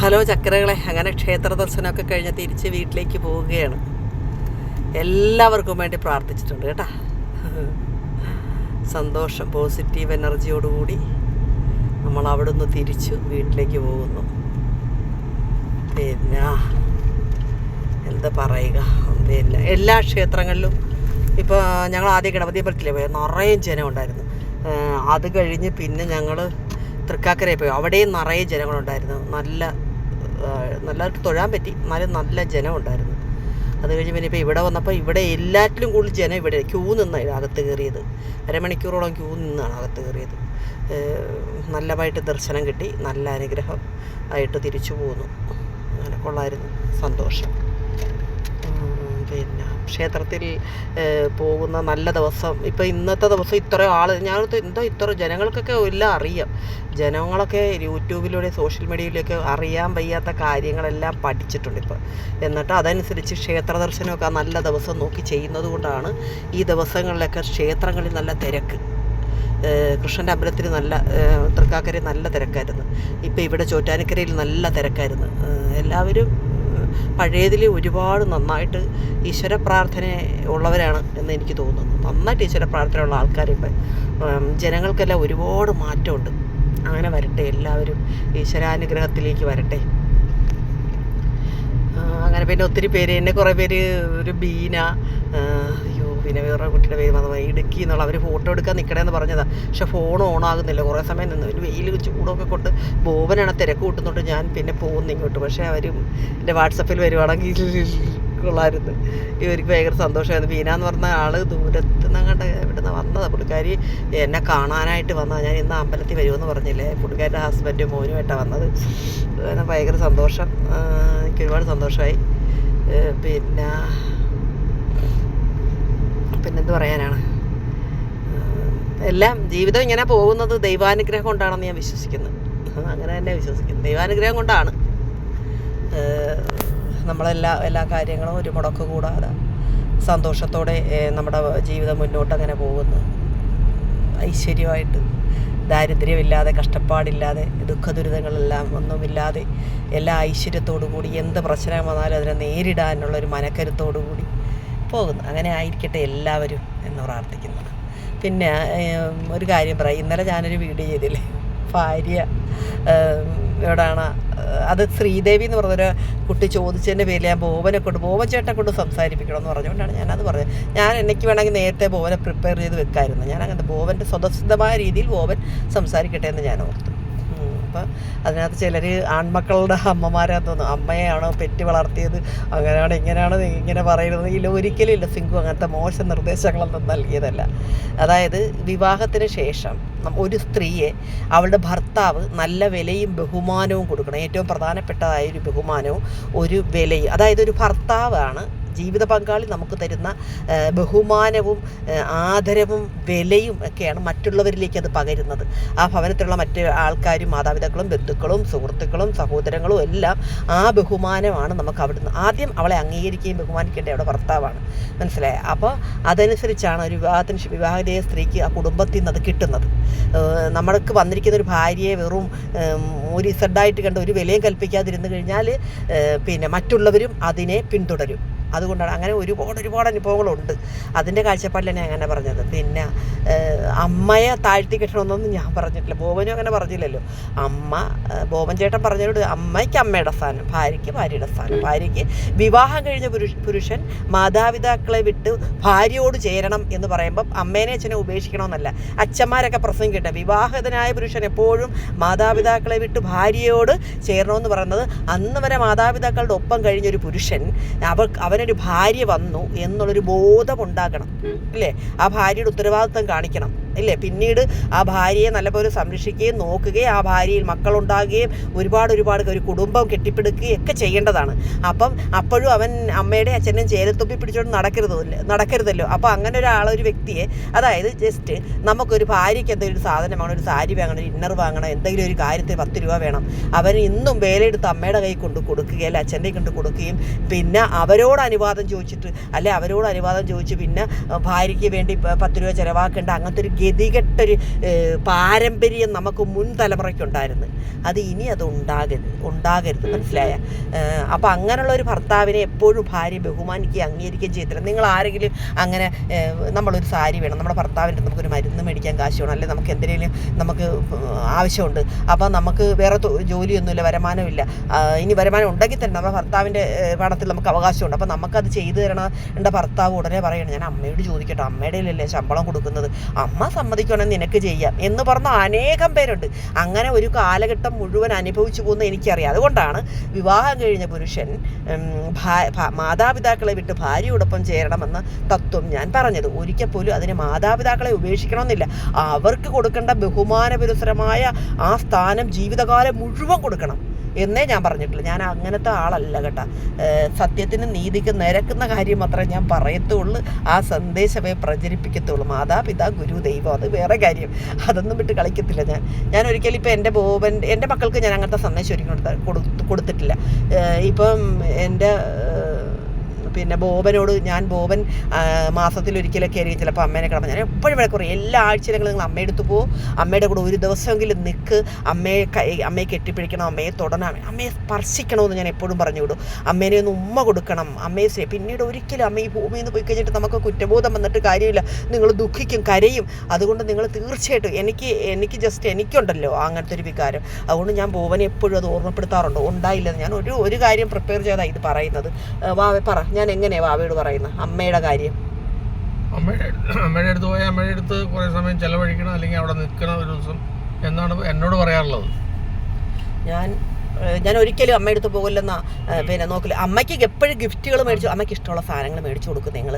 Hello ചക്കരകളെ അങ്ങനെ ക്ഷേത്ര ദർശനമൊക്കെ കഴിഞ്ഞ് തിരിച്ച് വീട്ടിലേക്ക് പോവുകയാണ്. എല്ലാവർക്കും വേണ്ടി പ്രാർത്ഥിച്ചിട്ടുണ്ട് കേട്ടാ. സന്തോഷം പോസിറ്റീവ് എനർജിയോടുകൂടി നമ്മൾ അവിടുന്ന് തിരിച്ചു വീട്ടിലേക്ക് പോകുന്നു. പിന്നെ എന്താ പറയുക പിന്നെ എല്ലാ ക്ഷേത്രങ്ങളിലും ഇപ്പോൾ ഞങ്ങൾ ആദ്യം ഗണപതി അമ്പലത്തിലേ പോയത് നിറയെ ജനം ഉണ്ടായിരുന്നു. അത് കഴിഞ്ഞ് പിന്നെ ഞങ്ങൾ തൃക്കാക്കരയിൽ പോയി. അവിടെയും നിറയെ ജനങ്ങളുണ്ടായിരുന്നു. നല്ല നല്ലതായിട്ട് തൊഴാൻ പറ്റി. എന്നാലും നല്ല ജനം ഉണ്ടായിരുന്നു. അത് കഴിഞ്ഞ് പിന്നെ ഇപ്പോൾ ഇവിടെ വന്നപ്പോൾ ഇവിടെ എല്ലാറ്റിലും കൂടുതൽ ജനം ഇവിടെ ക്യൂ നിന്നാണ് അകത്ത് കയറിയത്. അരമണിക്കൂറോളം ക്യൂ നിന്നാണ് അകത്ത് കയറിയത്. നല്ലതായിട്ട് ദർശനം കിട്ടി. നല്ല അനുഗ്രഹം ആയിട്ട് തിരിച്ചു പോന്നു. അങ്ങനെ കൊള്ളായിരുന്നു. സന്തോഷം. പിന്നെ ക്ഷേത്രത്തിൽ പോകുന്ന നല്ല ദിവസം. ഇപ്പം ഇന്നത്തെ ദിവസം ഇത്ര ആൾ ഞാൻ എന്തോ ഇത്ര ജനങ്ങൾക്കൊക്കെ എല്ലാം അറിയാം. ജനങ്ങളൊക്കെ യൂട്യൂബിലൂടെ സോഷ്യൽ മീഡിയയിലൊക്കെ അറിയാൻ വയ്യാത്ത കാര്യങ്ങളെല്ലാം പഠിച്ചിട്ടുണ്ട് ഇപ്പോൾ എന്നിട്ട് അതനുസരിച്ച് ക്ഷേത്ര ദർശനമൊക്കെ നല്ല ദിവസം നോക്കി ചെയ്യുന്നത് കൊണ്ടാണ് ഈ ദിവസങ്ങളിലൊക്കെ ക്ഷേത്രങ്ങളിൽ നല്ല തിരക്ക്. കൃഷ്ണന്റെ അമ്പലത്തിൽ നല്ല തൃക്കാക്കരയിൽ നല്ല തിരക്കായിരുന്നു. ഇപ്പോൾ ഇവിടെ ചോറ്റാനിക്കരയിൽ നല്ല തിരക്കായിരുന്നു. എല്ലാവരും പഴയതിൽ ഒരുപാട് നന്നായിട്ട് ഈശ്വര പ്രാർത്ഥന ഉള്ളവരാണ് എന്ന് എനിക്ക് തോന്നുന്നു. നന്നായിട്ട് ഈശ്വര പ്രാർത്ഥന ഉള്ള ആൾക്കാരിപ്പം ജനങ്ങൾക്കെല്ലാം ഒരുപാട് മാറ്റമുണ്ട്. അങ്ങനെ വരട്ടെ എല്ലാവരും ഈശ്വരാനുഗ്രഹത്തിലേക്ക് വരട്ടെ. അങ്ങനെ പിന്നെ ഒത്തിരി പേര് എന്നെ കുറേ പേര് ഒരു ബീന പിന്നെ വേറൊരു കുട്ടിയുടെ പേര് മറന്നു ഇടുക്കി എന്നുള്ള അവർ ഫോട്ടോ എടുക്കാൻ നിൽക്കണമെന്ന് പറഞ്ഞതാണ് പക്ഷെ ഫോൺ ഓൺ ആകുന്നില്ല. കുറേ സമയം നിന്ന്. ഒരു വെയിൽ ചൂടൊക്കെ കൊണ്ട് ബോബനാണ് തിരക്ക് കൂട്ടുന്നുണ്ട് ഞാൻ പിന്നെ പോകുന്നു ഇങ്ങോട്ട്. പക്ഷേ അവരും എന്റെ വാട്സപ്പിൽ വരുവാണെങ്കിൽ കൊള്ളായിരുന്നു ഇവർക്ക് ഭയങ്കര സന്തോഷമായിരുന്നു. ബീന എന്ന് പറഞ്ഞ ആൾ ദൂരത്ത് നിന്നങ്ങോട്ട് നിന്ന് വന്നതാണ് പുള്ളിക്കാരി എന്നെ കാണാനായിട്ട് വന്നതാണ് ഞാൻ ഇന്ന് അമ്പലത്തിൽ വരുമെന്ന് പറഞ്ഞില്ലേ. പുള്ളിക്കാരുടെ ഹസ്ബൻഡും മോനുമായിട്ടാണ് വന്നത്. ഭയങ്കര സന്തോഷം. എനിക്ക് ഒരുപാട് സന്തോഷമായി. പിന്നെ പിന്നെന്ത് പറയാനാണ്? എല്ലാം ജീവിതം ഇങ്ങനെ പോകുന്നത് ദൈവാനുഗ്രഹം കൊണ്ടാണെന്ന് ഞാൻ വിശ്വസിക്കുന്നു. അങ്ങനെ തന്നെ വിശ്വസിക്കുന്നു. ദൈവാനുഗ്രഹം കൊണ്ടാണ്. നമ്മളെല്ലാ എല്ലാ കാര്യങ്ങളും ഒരു മുടക്ക് കൂടാതെ സന്തോഷത്തോടെ നമ്മുടെ ജീവിതം മുന്നോട്ട് അങ്ങനെ പോകുന്നു. ഐശ്വര്യമായിട്ട് ദാരിദ്ര്യമില്ലാതെ കഷ്ടപ്പാടില്ലാതെ ദുഃഖദുരിതങ്ങളെല്ലാം ഒന്നുമില്ലാതെ എല്ലാ ഐശ്വര്യത്തോടു കൂടി എന്ത് പ്രശ്നം വന്നാലും അതിനെ നേരിടാനുള്ളൊരു മനക്കരുത്തോടു കൂടി പോകുന്നു. അങ്ങനെ ആയിരിക്കട്ടെ എല്ലാവരും എന്ന് പ്രാർത്ഥിക്കുന്നു. പിന്നെ ഒരു കാര്യം പറയാം. ഇന്നലെ ഞാനൊരു വീഡിയോ ചെയ്തില്ലേ? ഭാര്യ എവിടാണ്? അത് ശ്രീദേവി എന്ന് പറഞ്ഞൊരു കുട്ടി ചോദിച്ചതിന്റെ പേരിൽ ഞാൻ ബോബനെ കൊണ്ട് ബോബൻ ചേട്ടനെ കൊണ്ട് സംസാരിപ്പിക്കണം എന്ന് പറഞ്ഞുകൊണ്ടാണ് ഞാനത് പറഞ്ഞത്. ഞാൻ എനിക്ക് വേണമെങ്കിൽ നേരത്തെ ബോബനെ പ്രിപ്പയർ ചെയ്ത് വെക്കായിരുന്നു. ഞാൻ അങ്ങനത്തെ ബോബന്റെ സ്വതസിദ്ധമായ രീതിയിൽ ബോബൻ സംസാരിക്കട്ടെ എന്ന് ഞാൻ ഓർത്തു അപ്പം അതിനകത്ത് ചിലർ ആൺമക്കളുടെ അമ്മമാരാന്ന് തോന്നുന്നു. അമ്മയാണോ പെറ്റ് വളർത്തിയത്? അങ്ങനെയാണ് ഇങ്ങനെയാണ് ഇങ്ങനെ പറയുന്നത്. ഇല്ല ഒരിക്കലും ഇല്ല സിംഗു അങ്ങനത്തെ മോശം നിർദ്ദേശങ്ങളൊന്നും നൽകിയതല്ല. അതായത് വിവാഹത്തിന് ശേഷം ഒരു സ്ത്രീയെ അവളുടെ ഭർത്താവ് നല്ല വിലയും ബഹുമാനവും കൊടുക്കണം. ഏറ്റവും പ്രധാനപ്പെട്ടതായ ഒരു ബഹുമാനവും ഒരു വിലയും. അതായത് ഒരു ഭർത്താവാണ് ജീവിത പങ്കാളി നമുക്ക് തരുന്ന ബഹുമാനവും ആദരവും വിലയും ഒക്കെയാണ് മറ്റുള്ളവരിലേക്ക് അത് പകരുന്നത്. ആ ഭവനത്തിലുള്ള മറ്റ് ആൾക്കാരും മാതാപിതാക്കളും ബന്ധുക്കളും സുഹൃത്തുക്കളും സഹോദരങ്ങളും എല്ലാം ആ ബഹുമാനമാണ് നമുക്ക് അവിടുന്ന് ആദ്യം അവളെ അംഗീകരിക്കുകയും ബഹുമാനിക്കേണ്ട അവിടെ ഭർത്താവാണ്. മനസ്സിലായ? അപ്പോൾ അതനുസരിച്ചാണ് ഒരു വിവാഹത്തിന് വിവാഹിതയായ സ്ത്രീക്ക് ആ കുടുംബത്തിൽ നിന്ന് അത് കിട്ടുന്നത്. നമ്മൾക്ക് വന്നിരിക്കുന്ന ഒരു ഭാര്യയെ വെറും ഒരു ഇസഡായിട്ട് കണ്ട് ഒരു വിലയും കൽപ്പിക്കാതിരുന്നു കഴിഞ്ഞാൽ പിന്നെ മറ്റുള്ളവരും അതിനെ പിന്തുടരും. അതുകൊണ്ടാണ് അങ്ങനെ ഒരുപാട് ഒരുപാട് അനുഭവങ്ങളുണ്ട്. അതിന്റെ കാഴ്ചപ്പാടിലാണ് ഞാൻ അങ്ങനെ പറഞ്ഞത്. പിന്നെ അമ്മയെ താഴ്ത്തി കെട്ടണമെന്നൊന്നും ഞാൻ പറഞ്ഞിട്ടില്ല. ബോബനും അങ്ങനെ പറഞ്ഞില്ലല്ലോ. അമ്മ ബോബൻ ചേട്ടൻ പറഞ്ഞോട് അമ്മയ്ക്ക് അമ്മയുടെ സ്ഥാനം ഭാര്യയ്ക്ക് ഭാര്യയുടെ സ്ഥാനം. ഭാര്യയ്ക്ക് വിവാഹം കഴിഞ്ഞ പുരുഷ പുരുഷൻ മാതാപിതാക്കളെ വിട്ട് ഭാര്യയോട് ചേരണം എന്ന് പറയുമ്പം അമ്മേനെ അച്ഛനെ ഉപേക്ഷിക്കണമെന്നല്ല. അച്ഛന്മാരൊക്കെ പ്രസംഗം കേട്ട വിവാഹിതനായ പുരുഷൻ എപ്പോഴും മാതാപിതാക്കളെ വിട്ട് ഭാര്യയോട് ചേരണമെന്ന് പറയുന്നത് അന്ന് വരെ മാതാപിതാക്കളുടെ ഒപ്പം കഴിഞ്ഞൊരു പുരുഷൻ അവൾ അവനൊരു ഭാര്യ വന്നു എന്നുള്ളൊരു ബോധമുണ്ടാക്കണം അല്ലേ? ആ ഭാര്യയുടെ ഉത്തരവാദിത്വം കാണിക്കണം. ഇല്ലേ? പിന്നീട് ആ ഭാര്യയെ നല്ലപോലെ സംരക്ഷിക്കുകയും നോക്കുകയും ആ ഭാര്യയിൽ മക്കളുണ്ടാകുകയും ഒരുപാട് ഒരുപാട് ഒരു കുടുംബം കെട്ടിപ്പിടുക്കുകയും ഒക്കെ ചെയ്യേണ്ടതാണ്. അപ്പം അപ്പോഴും അവൻ അമ്മയുടെ അച്ഛനും ചേലത്തൊപ്പി പിടിച്ചോണ്ട് നടക്കരുതല്ലോ നടക്കരുതല്ലോ. അപ്പോൾ അങ്ങനെ ഒരാളെ ഒരു വ്യക്തിയെ അതായത് ജസ്റ്റ് നമുക്കൊരു ഭാര്യയ്ക്ക് എന്തെങ്കിലും ഒരു സാധനം വാങ്ങണം ഒരു സാരി വാങ്ങണം ഒരു ഇന്നർ വാങ്ങണം എന്തെങ്കിലും ഒരു കാര്യത്തിന് പത്ത് രൂപ വേണം. അവൻ ഇന്നും വേലയെടുത്ത് അമ്മയുടെ കൈ കൊണ്ട് കൊടുക്കുകയും അല്ലെ അച്ഛന്റെ കൊണ്ട് കൊടുക്കുകയും പിന്നെ അവരോട് അനുവാദം ചോദിച്ചിട്ട് അല്ലെ അവരോട് അനുവാദം ചോദിച്ച് പിന്നെ ഭാര്യയ്ക്ക് വേണ്ടി പത്ത് രൂപ ചിലവാക്കേണ്ട അങ്ങനത്തെ ഒരു ഗതികെട്ടൊരു പാരമ്പര്യം നമുക്ക് മുൻ തലമുറയ്ക്കുണ്ടായിരുന്നു. അത് ഇനി അത് ഉണ്ടാകരുത് ഉണ്ടാകരുത് മനസ്സിലായ? അപ്പം അങ്ങനെയുള്ള ഒരു ഭർത്താവിനെ എപ്പോഴും ഭാര്യ ബഹുമാനിക്കുകയും അംഗീകരിക്കുകയും ചെയ്തില്ല നിങ്ങൾ ആരെങ്കിലും അങ്ങനെ നമ്മളൊരു സാരി വേണം നമ്മുടെ ഭർത്താവിന്റെ നമുക്കൊരു മരുന്ന് മേടിക്കാൻ കാശ് വേണം അല്ലെങ്കിൽ നമുക്ക് എന്തെങ്കിലും നമുക്ക് ആവശ്യമുണ്ട്. അപ്പോൾ നമുക്ക് വേറെ ജോലിയൊന്നുമില്ല വരുമാനമില്ല ഇനി വരുമാനം ഉണ്ടെങ്കിൽ തന്നെ നമ്മുടെ ഭർത്താവിന്റെ പണത്തിൽ നമുക്ക് അവകാശമുണ്ട്. അപ്പോൾ നമുക്കത് ചെയ്തു തരണം എന്റെ ഭർത്താവ് ഉടനെ പറയണം ഞാൻ അമ്മയോട് ചോദിക്കട്ടെ അമ്മയുടെ ശമ്പളം കൊടുക്കുന്നത്? അമ്മ സമ്മതിക്കുകയാണെങ്കിൽ നിനക്ക് ചെയ്യാം എന്ന് പറഞ്ഞ അനേകം പേരുണ്ട്. അങ്ങനെ ഒരു കാലഘട്ടം മുഴുവൻ അനുഭവിച്ചു പോകുന്ന എനിക്കറിയാം. അതുകൊണ്ടാണ് വിവാഹം കഴിഞ്ഞ പുരുഷൻ മാതാപിതാക്കളെ വിട്ട് ഭാര്യയോടൊപ്പം ചേരണമെന്ന തത്വം ഞാൻ പറഞ്ഞത്. ഒരിക്കൽ പോലും അതിന് മാതാപിതാക്കളെ ഉപേക്ഷിക്കണമെന്നില്ല. അവർക്ക് കൊടുക്കേണ്ട ബഹുമാനപുരസരമായ ആ സ്ഥാനം ജീവിതകാലം മുഴുവൻ കൊടുക്കണം. എന്നേ ഞാൻ പറഞ്ഞിട്ടില്ല ഞാൻ അങ്ങനത്തെ ആളല്ല കേട്ടോ. സത്യത്തിന് നീതിക്ക് നിരക്കുന്ന കാര്യം മാത്രമേ ഞാൻ പറയത്തുള്ളൂ. ആ സന്ദേശമേ പ്രചരിപ്പിക്കത്തുള്ളൂ. മാതാപിതാ ഗുരു ദൈവം അത് വേറെ കാര്യം. അതൊന്നും വിട്ട് കളിക്കത്തില്ല ഞാൻ. ഞാൻ ഒരിക്കലും ഇപ്പം എന്റെ ബോബൻ എന്റെ മക്കൾക്ക് ഞാൻ അങ്ങനത്തെ സന്ദേശം ഒരിക്കലും കൊടുത്തിട്ടില്ല. ഇപ്പം എന്റെ പിന്നെ ബോബനോട് ഞാൻ ബോബൻ മാസത്തിലൊരിക്കലൊക്കെ ആയിരിക്കും ചിലപ്പോൾ അമ്മേനെ കിടന്ന് ഞാൻ എപ്പോഴും വിളക്കുറ എല്ലാ ആഴ്ചയിലും നിങ്ങൾ അമ്മയുടെ അടുത്ത് പോകും. അമ്മയുടെ കൂടെ ഒരു ദിവസമെങ്കിലും നിൽക്ക് അമ്മയെ അമ്മയെ കെട്ടിപ്പിടിക്കണം അമ്മയെ തൊടണം അമ്മയെ സ്പർശിക്കണമെന്ന് ഞാൻ എപ്പോഴും പറഞ്ഞു വിടും. അമ്മേനെ ഒന്ന് ഉമ്മ കൊടുക്കണം. അമ്മയെ പിന്നീട് ഒരിക്കലും അമ്മ ഈ ഭൂമിയിൽ നിന്ന് പോയി കഴിഞ്ഞിട്ട് നമുക്ക് കുറ്റബോധം വന്നിട്ട് കാര്യമില്ല. നിങ്ങൾ ദുഃഖിക്കും കരയും. അതുകൊണ്ട് നിങ്ങൾ തീർച്ചയായിട്ടും എനിക്ക് എനിക്ക് ജസ്റ്റ് എനിക്കുണ്ടല്ലോ അങ്ങനത്തെ ഒരു വികാരം. അതുകൊണ്ട് ഞാൻ ബോവനെ എപ്പോഴും അത് ഓർമ്മപ്പെടുത്താറുണ്ട്. ഉണ്ടായില്ലെന്ന് ഞാൻ ഒരു ഒരു കാര്യം പ്രിപ്പയർ ചെയ്താണ് ഇത് പറയുന്നത്. വാ പറ. ഞാൻ എങ്ങനെയാണ് വാവയോട് പറയുന്നത് അമ്മയുടെ കാര്യം. അമ്മയുടെ അടുത്ത് അമ്മയുടെ അടുത്ത് പോയാൽ അമ്മയുടെ അടുത്ത് കുറേ സമയം ചെലവഴിക്കണം അല്ലെങ്കിൽ അവിടെ നിൽക്കണം ഒരു ദിവസം എന്നാണ് എന്നോട് പറയാറുള്ളത്. ഞാൻ ഞാൻ ഒരിക്കലും അമ്മ എടുത്ത് പോകില്ലെന്ന പിന്നെ നോക്കില്ല അമ്മയ്ക്ക് എപ്പോഴും ഗിഫ്റ്റുകൾ മേടിച്ചു അമ്മയ്ക്ക് ഇഷ്ടമുള്ള സാധനങ്ങൾ മേടിച്ചു കൊടുക്കും നിങ്ങൾ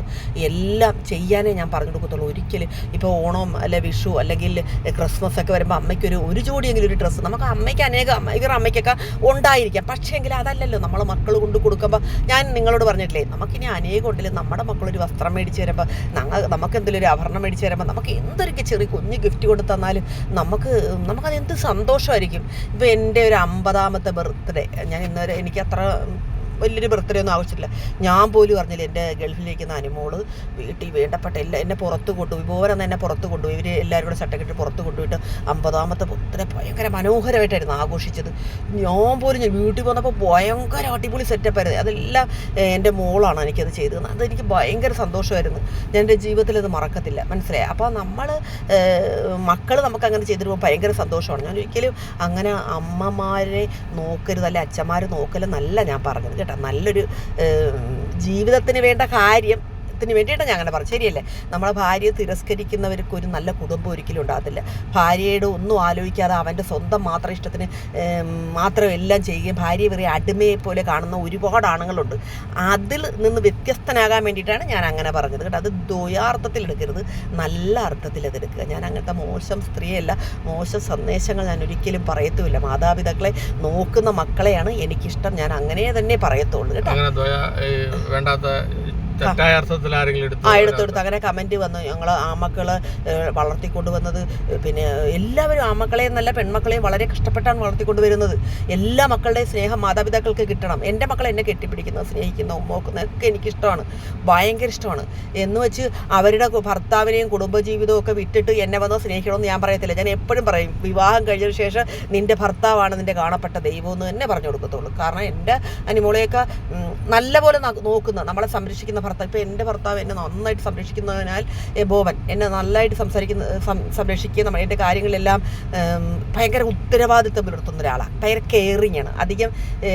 എല്ലാം ചെയ്യാനേ ഞാൻ പറഞ്ഞു കൊടുക്കത്തുള്ളൂ. ഒരിക്കലും ഇപ്പോൾ ഓണം അല്ലെ വിഷു അല്ലെങ്കിൽ ക്രിസ്മസ് ഒക്കെ വരുമ്പോൾ അമ്മയ്ക്കൊരു ഒരു ജോഡിയെങ്കിലും ഒരു ഡ്രസ്സ് നമുക്ക് അമ്മയ്ക്ക് അനേകം അമ്മയ്ക്ക് അമ്മയ്ക്കൊക്കെ ഉണ്ടായിരിക്കാം. പക്ഷേങ്കിൽ അതല്ലല്ലോ നമ്മൾ മക്കൾ കൊണ്ട് കൊടുക്കുമ്പോൾ ഞാൻ നിങ്ങളോട് പറഞ്ഞിട്ടില്ലേ നമുക്കിനി അനേകം ഉണ്ടല്ലോ നമ്മുടെ മക്കളൊരു വസ്ത്രം മേടിച്ച് തരുമ്പോൾ നമുക്ക് എന്തെങ്കിലും ഒരു ആഭരണം മേടിച്ച് തരുമ്പോൾ നമുക്ക് എന്തൊരു ചെറിയ കുഞ്ഞ് ഗിഫ്റ്റ് കൊടുത്തു തന്നാലും നമുക്ക് നമുക്കത് എന്ത് സന്തോഷമായിരിക്കും ഇപ്പോൾ എന്റെ ഒരു അമ്പതാമത്തെ ബർത്ത്ഡേ ഞാൻ ഇന്നുവരെ എനിക്ക് അത്ര വലിയൊരു ബർത്ത്ഡേ ഒന്നും ആവശ്യമില്ല. ഞാൻ പോലും അറിഞ്ഞില്ല എന്റെ ഗൾഫിലിരിക്കുന്ന അനുമോൾ വീട്ടിൽ വേണ്ടപ്പെട്ട എല്ലാ എന്നെ പുറത്ത് കൊണ്ടുപോയി ബോവനെന്ന് എന്നെ പുറത്ത് കൊണ്ടുപോയി ഇവർ എല്ലാവരും കൂടെ സർട്ടിഫിക്കറ്റ് പുറത്ത് കൊണ്ടുപോയിട്ട് അമ്പതാമത്തെ ബർത്ത്ഡേ ഭയങ്കര മനോഹരമായിട്ടായിരുന്നു ആഘോഷിച്ചത്. ഞാൻ പോലും ഞാൻ വീട്ടിൽ വന്നപ്പോൾ ഭയങ്കര അടിപൊളി സെറ്റപ്പായിരുന്നു അതെല്ലാം എന്റെ മോളാണ് എനിക്കത് ചെയ്തത് അതെനിക്ക് ഭയങ്കര സന്തോഷമായിരുന്നു. ഞാൻ എന്റെ ജീവിതത്തിൽ അത് മറക്കത്തില്ല. മനസ്സിലായി? അപ്പോൾ നമ്മൾ മക്കൾ നമുക്ക് അങ്ങനെ ചെയ്തിരുമ്പോൾ ഭയങ്കര സന്തോഷമാണ്. ഞാൻ ഒരിക്കലും അങ്ങനെ അമ്മമാരെ നോക്കരുത് അല്ലെ അച്ഛന്മാർ നോക്കലെന്നല്ല ഞാൻ പറഞ്ഞത് നല്ലൊരു ഏഹ്, ജീവിതത്തിന് വേണ്ട കാര്യം ത്തിന് വേണ്ടിയിട്ടാണ് ഞാൻ അങ്ങനെ പറഞ്ഞു ശരിയല്ലേ? നമ്മളെ ഭാര്യയെ തിരസ്കരിക്കുന്നവർക്ക് ഒരു നല്ല കുടുംബം ഒരിക്കലും ഉണ്ടാകത്തില്ല. ഭാര്യയുടെ ഒന്നും ആലോചിക്കാതെ അവന്റെ സ്വന്തം മാത്രം ഇഷ്ടത്തിന് മാത്രം എല്ലാം ചെയ്യുകയും ഭാര്യ വെറിയ അടിമയെ പോലെ കാണുന്ന ഒരുപാട് ആണുങ്ങളുണ്ട്. അതിൽ നിന്ന് വ്യത്യസ്തനാകാൻ വേണ്ടിയിട്ടാണ് ഞാൻ അങ്ങനെ പറഞ്ഞത് കേട്ടോ. അത് ദ്വയാർത്ഥത്തിൽ എടുക്കരുത്. നല്ല അർത്ഥത്തിൽ അതെടുക്കുക ഞാൻ അങ്ങനത്തെ മോശം സ്ത്രീയല്ല. മോശം സന്ദേശങ്ങൾ ഞാൻ ഒരിക്കലും പറയത്തുമില്ല. മാതാപിതാക്കളെ നോക്കുന്ന മക്കളെയാണ് എനിക്കിഷ്ടം. ഞാൻ അങ്ങനെ തന്നെ പറയത്തുള്ളൂ കേട്ടോ. വേണ്ടാത്ത തെറ്റായ അർത്ഥത്തിൽ ആരെങ്കിലും എടുത്ത് ആ എടുത്തെടുത്ത്. അങ്ങനെ കമന്റ് വന്നു. ഞങ്ങൾ ആമക്കൾ വളർത്തിക്കൊണ്ടുവന്നത് വളർത്തിക്കൊണ്ട് വന്നത് പിന്നെ എല്ലാവരും ആമക്കളെയും നല്ല പെൺമക്കളെയും വളരെ കഷ്ടപ്പെട്ടാണ് വളർത്തിക്കൊണ്ട് വരുന്നത് എല്ലാ മക്കളുടെയും സ്നേഹം മാതാപിതാക്കൾക്ക് കിട്ടണം. എന്റെ മക്കൾ എന്നെ കെട്ടിപ്പിടിക്കുന്നത് സ്നേഹിക്കുന്ന ഉമ്മോക്കുന്ന ഒക്കെ എനിക്കിഷ്ടമാണ്. ഭയങ്കര ഇഷ്ടമാണ്. എന്ന് വെച്ച് അവരുടെ ഭർത്താവിനെയും കുടുംബജീവിതവും ഒക്കെ വിട്ടിട്ട് എന്നെ വന്ന് സ്നേഹിക്കണമെന്ന് ഞാൻ പറയത്തില്ല. ഞാൻ എപ്പോഴും പറയും വിവാഹം കഴിഞ്ഞതിന് ശേഷം നിന്റെ ഭർത്താവാണ് നിന്റെ കാണപ്പെട്ട ദൈവം എന്ന് തന്നെ പറഞ്ഞു കൊടുക്കത്തുള്ളൂ. കാരണം എന്റെ അനിമോളെയൊക്കെ നല്ലപോലെ നോക്കുന്ന. നമ്മളെ സംരക്ഷിക്കുന്ന ഭർത്താവ് ഇപ്പോൾ എന്റെ ഭർത്താവ് എന്നെ നന്നായിട്ട് സംരക്ഷിക്കുന്നതിനാൽ ഏ, ബോബൻ എന്നെ നല്ലതായിട്ട് സംസാരിക്കുന്ന സംരക്ഷിക്കുക നമ്മൾ എന്റെ കാര്യങ്ങളെല്ലാം ഭയങ്കര ഉത്തരവാദിത്വം പുലർത്തുന്ന ഒരാളാണ്. ഭയങ്കര കെയറിങ് ആണ്. അധികം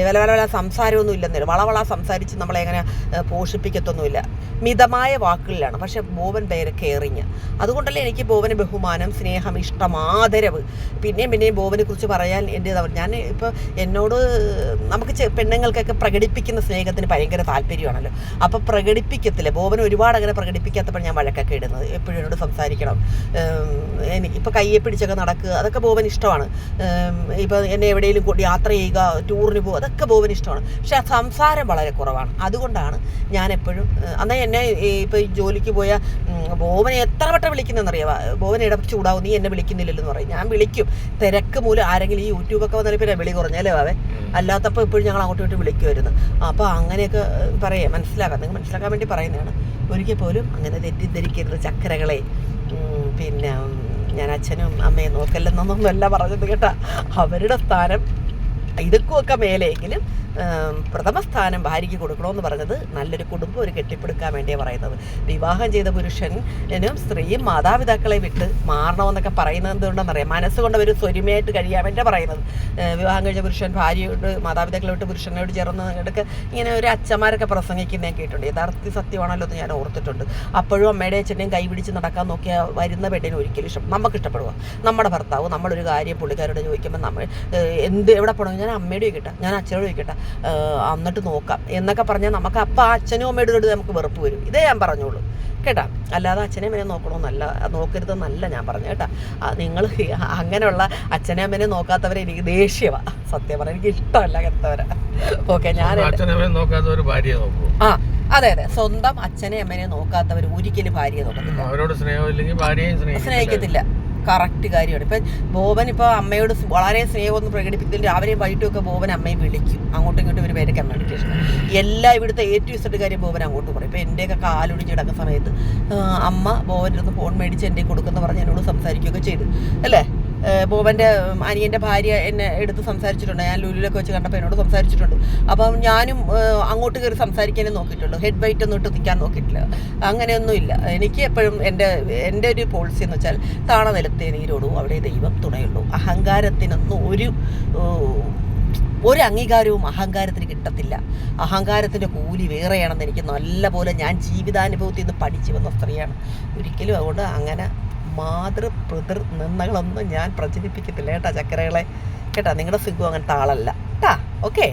വില വില വില സംസാരമൊന്നും ഇല്ലെന്നേ വളവള സംസാരിച്ച് നമ്മളെ അങ്ങനെ പോഷിപ്പിക്കത്തൊന്നുമില്ല. മിതമായ വാക്കുകളിലാണ്. പക്ഷെ ബോവൻ ഭയങ്കര കെയറിങ് അതുകൊണ്ടല്ലേ എനിക്ക് ബോവന് ബഹുമാനം സ്നേഹം ഇഷ്ടം ആദരവ്. പിന്നെയും പിന്നെയും ബോവനെ കുറിച്ച് പറയാൻ എന്റെ ഞാൻ ഇപ്പോൾ എന്നോട് നമുക്ക് പെണ്ണുങ്ങൾക്കൊക്കെ പ്രകടിപ്പിക്കുന്ന സ്നേഹത്തിന് ഭയങ്കര താല്പര്യമാണല്ലോ. അപ്പോൾ പ്രകടിപ്പിക്കത്തില്ല. ബോബൻ ഒരുപാട് അങ്ങനെ പ്രകടിപ്പിക്കാത്തപ്പോൾ ഞാൻ വഴക്കൊക്കെ ഇടുന്നത്. എപ്പോഴും എന്നോട് സംസാരിക്കണം. എനിക്ക് ഇപ്പോൾ കയ്യെ പിടിച്ചൊക്കെ നടക്കുക അതൊക്കെ ബോബൻ ഇഷ്ടമാണ്. ഇപ്പോൾ എന്നെ എവിടെയെങ്കിലും യാത്ര ചെയ്യുക ടൂറിന് പോകുക അതൊക്കെ ബോബൻ ഇഷ്ടമാണ്. പക്ഷേ ആ സംസാരം വളരെ കുറവാണ്. അതുകൊണ്ടാണ് ഞാൻ എപ്പോഴും അന്നേ എന്നെ ഇപ്പോൾ ജോലിക്ക് പോയ ബോബനെ എത്ര വട്ടം വിളിക്കുന്നതെന്നറിയാവാ ബോബൻ ഇടപെട്ട് ചൂടാവും നീ എന്നെ വിളിക്കുന്നില്ലല്ലോ എന്ന് പറയും. ഞാൻ വിളിക്കും. തിരക്ക് മൂലം ആരെങ്കിലും ഈ യൂട്യൂബൊക്കെ വന്നാലും പിന്നെ വിളി കുറഞ്ഞാലേ വാവേ അല്ലാത്തപ്പോൾ എപ്പോഴും ഞങ്ങൾ അങ്ങോട്ടും ഇങ്ങോട്ടും വിളിക്കുമായിരുന്നു. അപ്പോൾ അങ്ങനെയൊക്കെ പറയാം. മനസ്സിലാക്കാം. നിങ്ങൾ മനസ്സിലാക്കാൻ വേണ്ടി പറയുന്നതാണ്. ഒരിക്കൽ പോലും അങ്ങനെ തെറ്റിദ്ധരിക്കരുത് ചക്കരകളെ. പിന്നെ ഞാൻ അച്ഛനും അമ്മയും നോക്കല്ലെന്നൊന്നും അല്ല പറഞ്ഞത് കേട്ടാ. അവരുടെ സ്ഥാനം ഇതൊക്കെ മേലെയെങ്കിലും പ്രഥമ സ്ഥാനം ഭാര്യയ്ക്ക് കൊടുക്കണമെന്ന് പറഞ്ഞത് നല്ലൊരു കുടുംബം ഒരു കെട്ടിപ്പടുക്കാൻ വേണ്ടിയാണ് പറയുന്നത്. വിവാഹം ചെയ്ത പുരുഷനും സ്ത്രീയും മാതാപിതാക്കളെ വിട്ട് മാറണമെന്നൊക്കെ പറയുന്നത് എന്തുകൊണ്ടെന്നറിയാം? മനസ്സുകൊണ്ട് അവർ സ്വരുമയായിട്ട് കഴിയാൻ വേണ്ടി പറയുന്നത്. വിവാഹം കഴിച്ച പുരുഷൻ ഭാര്യയോട് മാതാപിതാക്കളെ വിട്ട് പുരുഷനോട് ചേർന്ന് ഇടയ്ക്ക് ഇങ്ങനെ ഒരു അച്ഛന്മാരൊക്കെ പ്രസംഗിക്കുന്ന ഞാൻ കേട്ടിട്ടുണ്ട്. യഥാർത്ഥ സത്യമാണല്ലോ എന്ന് ഞാൻ ഓർത്തിട്ടുണ്ട്. അപ്പോഴും അമ്മയുടെ അച്ഛനെയും കൈ പിടിച്ച് നടക്കാൻ നോക്കിയാൽ വരുന്ന പെണ്ണിന് ഒരിക്കലും ഇഷ്ടം നമുക്ക് ഇഷ്ടപ്പെടുക നമ്മുടെ ഭർത്താവ് നമ്മളൊരു കാര്യം പുള്ളിക്കാരോട് ചോദിക്കുമ്പോൾ നമ്മൾ എന്ത് എവിടെ പോകണം ഞാൻ അമ്മയോട് ചോദിക്കട്ടെ ഞാൻ അച്ഛനോട് ചോദിക്കട്ടെ എന്നിട്ട് നോക്കാം എന്നൊക്കെ പറഞ്ഞാൽ നമുക്ക് അപ്പം അച്ഛനും അമ്മയുടെ നമുക്ക് വെറുപ്പ് വരും. ഇതേ ഞാൻ പറഞ്ഞോളൂ. കേട്ടാ? അല്ലാതെ അച്ഛനെ അമ്മനെ നോക്കണമെന്നല്ല നോക്കരുതെന്നല്ല ഞാൻ പറഞ്ഞു കേട്ടാ. നിങ്ങൾ അങ്ങനെയുള്ള അച്ഛനെ അമ്മനെ നോക്കാത്തവരെ എനിക്ക് ദേഷ്യമാണ് സത്യം പറഞ്ഞാൽ എനിക്ക് ഇഷ്ടമല്ല അങ്ങനത്തവരെ. ഓക്കെ ഞാൻ ആ അതെ അതെ. സ്വന്തം അച്ഛനെ അമ്മനെ നോക്കാത്തവർ ഒരിക്കലും ഭാര്യയെ നോക്കത്തില്ല. അവരോട് സ്നേഹമില്ലെങ്കിൽ ഭാര്യയും സ്നേഹിക്കത്തില്ല. സ്നേഹിക്കത്തില്ല. കറക്റ്റ് കാര്യമാണ്. ഇപ്പം ബോബൻ ഇപ്പോൾ അമ്മയോട് വളരെ സ്നേഹമൊന്നും പ്രകടിപ്പിക്കുന്നില്ല. രാവിലെയും വൈകിട്ടും ഒക്കെ ബോബൻ അമ്മയെ വിളിക്കും. അങ്ങോട്ടും ഇങ്ങോട്ടും ഇവർ പേര് കമ്മ്യൂണിക്കേഷൻ എല്ലാ ഇവിടുത്തെ ഏറ്റവും ടു കാര്യം ബോബൻ അങ്ങോട്ട് പറയും. ഇപ്പോൾ എന്റെയൊക്കെ കാലൊടിഞ്ഞ് കിടക്കുന്ന സമയത്ത് അമ്മ ബോബന്റെ അടുത്ത് ഫോൺ മേടിച്ച് എന്റെ കൊടുക്കുന്ന പറഞ്ഞ് എന്നോട് സംസാരിക്കുകയൊക്കെ ചെയ്തു. അല്ലേ? ബോബന്റെ അനിയന്റെ ഭാര്യ എന്നെ എടുത്ത് സംസാരിച്ചിട്ടുണ്ട്. ഞാൻ ലുലുലൊക്കെ വെച്ച് കണ്ടപ്പോൾ എന്നോട് സംസാരിച്ചിട്ടുണ്ട്. അപ്പം ഞാനും അങ്ങോട്ട് കയറി സംസാരിക്കാനേ നോക്കിയിട്ടുള്ളൂ. ഹെഡ് ബൈറ്റ് ഒന്നും ഇട്ട് നിൽക്കാൻ നോക്കിയിട്ടില്ല. അങ്ങനെയൊന്നുമില്ല. എനിക്ക് എപ്പോഴും എന്റെ എന്റെ ഒരു പോളിസി എന്ന് വെച്ചാൽ താണ നിലത്തെ നീരോടും അവിടെ ദൈവം തുണയുള്ളൂ. അഹങ്കാരത്തിനൊന്നും ഒരു ഒരു അംഗീകാരവും അഹങ്കാരത്തിന് കിട്ടത്തില്ല. അഹങ്കാരത്തിന്റെ കൂലി വേറെയാണെന്ന് എനിക്ക് നല്ലപോലെ ഞാൻ ജീവിതാനുഭവത്തിൽ നിന്ന് പഠിച്ചു വന്ന സ്ത്രീയാണ്. ഒരിക്കലും അതുകൊണ്ട് അങ്ങനെ മാതൃ പിതൃ നിന്നകളൊന്നും ഞാൻ പ്രചരിപ്പിക്കത്തില്ല കേട്ടാ ചക്കരകളെ. കേട്ടാ നിങ്ങളുടെ സുഖം അങ്ങനത്തെ ആളല്ല. കേട്ടാ ഓക്കെ